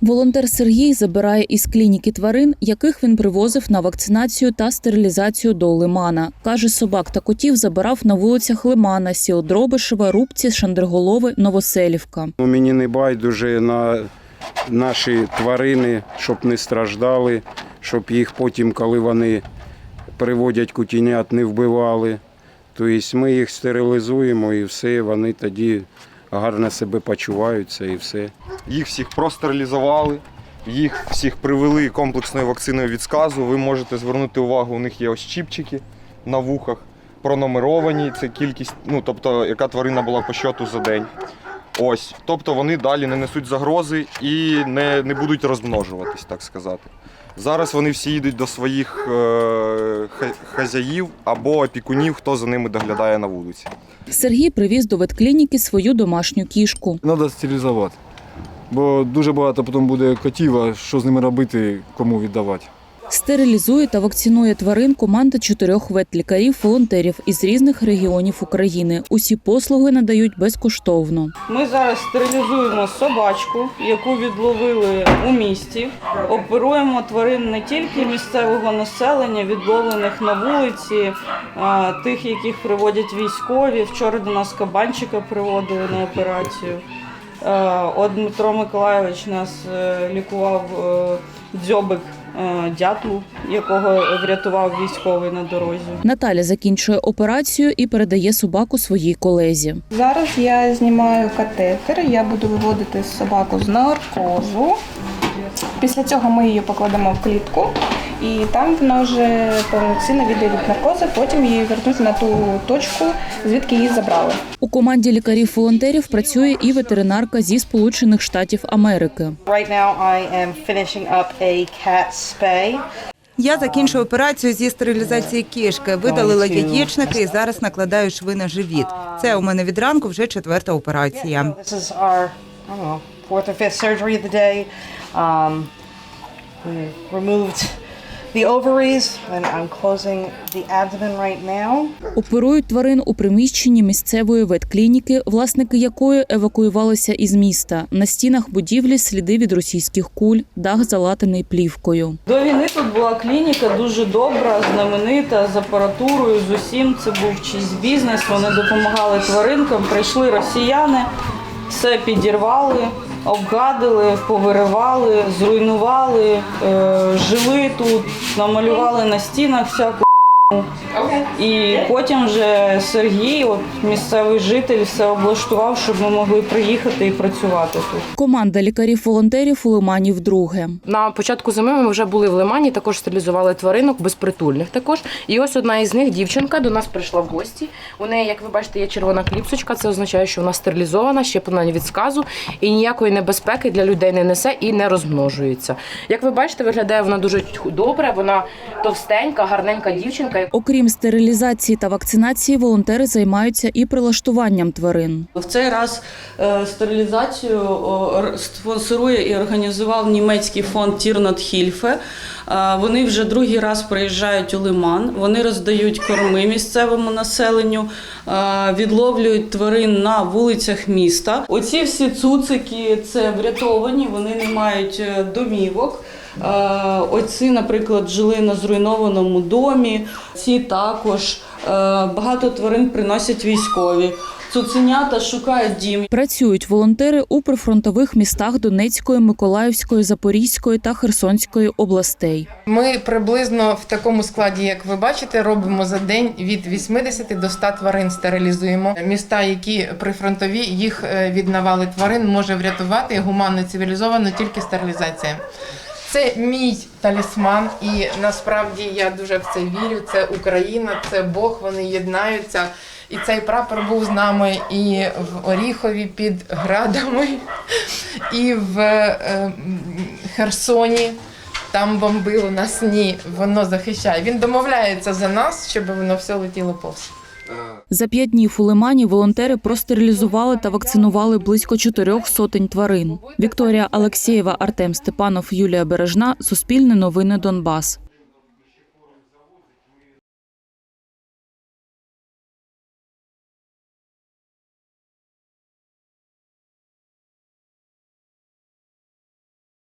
Волонтер Сергій забирає із клініки тварин, яких він привозив на вакцинацію та стерилізацію до Лимана. Каже, собак та котів забирав на вулицях Лимана, Сіодробишева, Рубці, Шандерголови, Новоселівка. Ну, Мені не байдуже на наші тварини, щоб не страждали, щоб їх потім, коли вони приводять кутінят, не вбивали. Тобто ми їх стерилізуємо і все, вони тоді гарно себе почуваються і все. Їх всіх простерилізували, їх всіх привели комплексною вакциною від сказу. Ви можете звернути увагу, у них є ось чіпчики на вухах, пронумеровані. Це кількість, ну тобто, яка тварина була по щоту за день. Ось. Тобто вони далі не несуть загрози і не, не будуть розмножуватись, так сказати. Зараз вони всі їдуть до своїх е, хазяїв або опікунів, хто за ними доглядає на вулиці. Сергій привіз до ветклініки свою домашню кішку. Треба стерилізувати. Бо дуже багато потім буде котів, а що з ними робити, кому віддавати. Стерилізує та вакцинує тварин команда чотирьох ветлікарів-волонтерів із різних регіонів України. Усі послуги надають безкоштовно. Ми зараз стерилізуємо собачку, яку відловили у місті. Оперуємо тварин не тільки місцевого населення, відловлених на вулиці, тих, яких приводять військові. Вчора до нас кабанчика приводили на операцію. Е, От Дмитро Миколайович нас е, лікував е, дзьобик е, дятлу, якого врятував військовий на дорозі. Наталя закінчує операцію і передає собаку своїй колезі. Зараз я знімаю катетер, я буду виводити собаку з наркозу. Після цього ми її покладемо в клітку, і там вона вже повноцінно відійде від наркозу, потім її вернуть на ту точку, звідки її забрали. У команді лікарів-волонтерів працює і ветеринарка зі Сполучених Штатів Америки. Right now, I am finishing up a cat spay. Я закінчую операцію зі стерилізації кішки, видалила яєчники і зараз накладаю шви на живіт. Це у мене від ранку вже четверта операція. This is our, I don't know, fourth or fifth surgery of the day. Um, we removed the ovaries, and I'm closing the abdomen right now. Оперують тварин у приміщенні місцевої ветклініки, власники якої евакуювалися із міста. На стінах будівлі сліди від російських куль, дах залатаний плівкою. До війни тут була клініка дуже добра, знаменита з апаратурою, з усім. Це був чийсь бізнес. Вони допомагали тваринкам. Прийшли росіяни, все підірвали, обгадили, повиривали, зруйнували, е, жили тут, намалювали на стінах всяку. І потім вже Сергій, от місцевий житель, все облаштував, щоб ми могли приїхати і працювати тут. Команда лікарів-волонтерів у Лимані вдруге. На початку зими ми вже були в Лимані, також стерилізували тваринок, безпритульних також. І ось одна із них, дівчинка, до нас прийшла в гості. У неї, як ви бачите, є червона кліпсочка. Це означає, що вона стерилізована, щеплена від сказу і ніякої небезпеки для людей не несе і не розмножується. Як ви бачите, виглядає вона дуже добре. Вона товстенька, гарненька дівчинка. Окрім стерилізації та вакцинації, волонтери займаються і прилаштуванням тварин. В цей раз е, стерилізацію спонсорує і організував німецький фонд Тірнот Хільфе. Вони вже другий раз приїжджають у Лиман. Вони роздають корми місцевому населенню, відловлюють тварин на вулицях міста. Оці всі цуцики це врятовані, вони не мають е, домівок. Е, Оці, наприклад, жили на зруйнованому домі. Ці також Е, багато тварин приносять військові. Цуценята шукають дім. Працюють волонтери у прифронтових містах Донецької, Миколаївської, Запорізької та Херсонської областей. Ми приблизно в такому складі, як ви бачите, робимо за день від 80 до 100 тварин стерилізуємо. Міста, які прифронтові, їх е, від навали тварин може врятувати гуманно цивілізовано тільки стерилізація. Це мій талісман, і насправді я дуже в це вірю. Це Україна, це Бог. Вони єднаються. І цей прапор був з нами і в Оріхові під градами, і в е, Херсоні. Там бомбило нас. Ні, воно захищає. Він домовляється за нас, щоб воно все летіло повз. За п'ять днів у Лимані волонтери простерилізували та вакцинували близько чотирьох сотень тварин. Вікторія Алексєєва, Артем Степанов, Юлія Бережна. Суспільне новини Донбас.